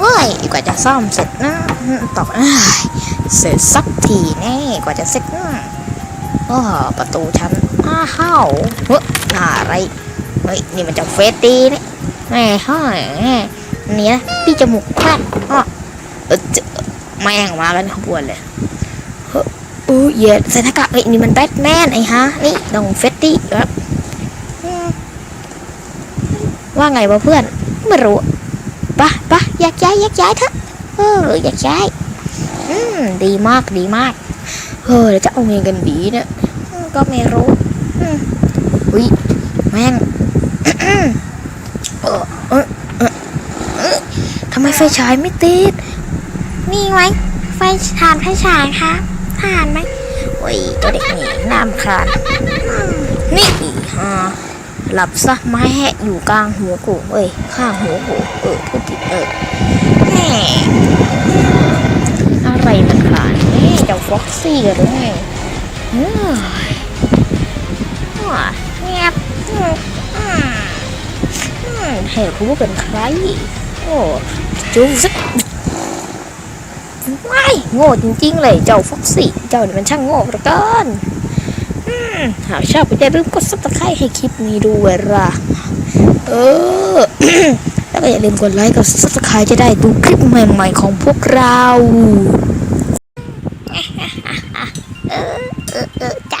เฮ้ยกว่าจะซ่อมเสร็จนะตอกเอ้ยเสร็จสักทีแน่กว่าจะเสร็จนะอ้ประตูชั้นอ้าเข้าเฮ้ยอะไรเฮ้ยนี่มันจะเฟสตีนี่แม่ห้อยเนี่ยนะพี่จมูกควันอ้อเออเจอแม่งมากันขบวนเลยเฮ้ยโอ้ยเย็ดใส่หน้ากากเอ้ยนี่มันแบทแมนไอ้ฮะนี่ต้องเฟสตี้ครับว่าไงวะเพื่อน ไม่รู้ ปะปะแยกย้ายแยกย้ายเถอะเออแยกย้ายอืมดีมากดีมากเฮ้ยแล้วจะเอาไงกันดีเนี่ยก็ไม่รู้อืมอุ้ยแม่งเออเออเออทำไมไฟฉายไม่ติดมีไหมไฟทานไฟฉายคะทานไหมโอ้ยตัวเด็กนี่น้ำคลานนี่ฮะ หลับซะไม้แหะอยู่กลางหัวกูเอ้ยข้างหัวกูเออพูดผิดเออแหมอะไรมันคลานนี่เจ้าฟ็อกซี่กันหรือไงเฮ้ยว้าเงียบอืมอืมอืมให้รู้เป็นใคร โอ้จูซึกว้ายโง่จริงๆเลยเจ้าฟ็อกซี่ เจ้านี่มันช่างโง่เหลือเกิน หากชอบก็อย่าลืมกดซับสไครต์ให้คลิปนี้ด้วยล่ะเออ แล้วก็อย่าลืมกดไลค์กับซับสไครต์จะได้ดูคลิปใหม่ๆของพวกเราเออเออจ้ะ